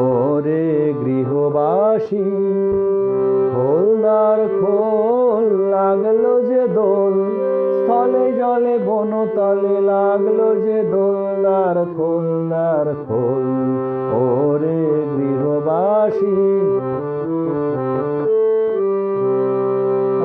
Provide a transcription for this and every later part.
ওরে গৃহবাসী, খোলদার খোল লাগল যে দোল, স্থলে জলে বনতলে লাগল যে দোলদার খোলদার খোল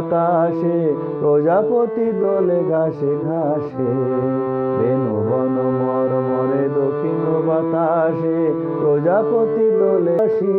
বাতাসে প্রজাপতি দলে ঘাসে ঘাসে। বেনু বন মর মরে দক্ষিণ বাতাসে প্রজাপতি দলে ঘাসি।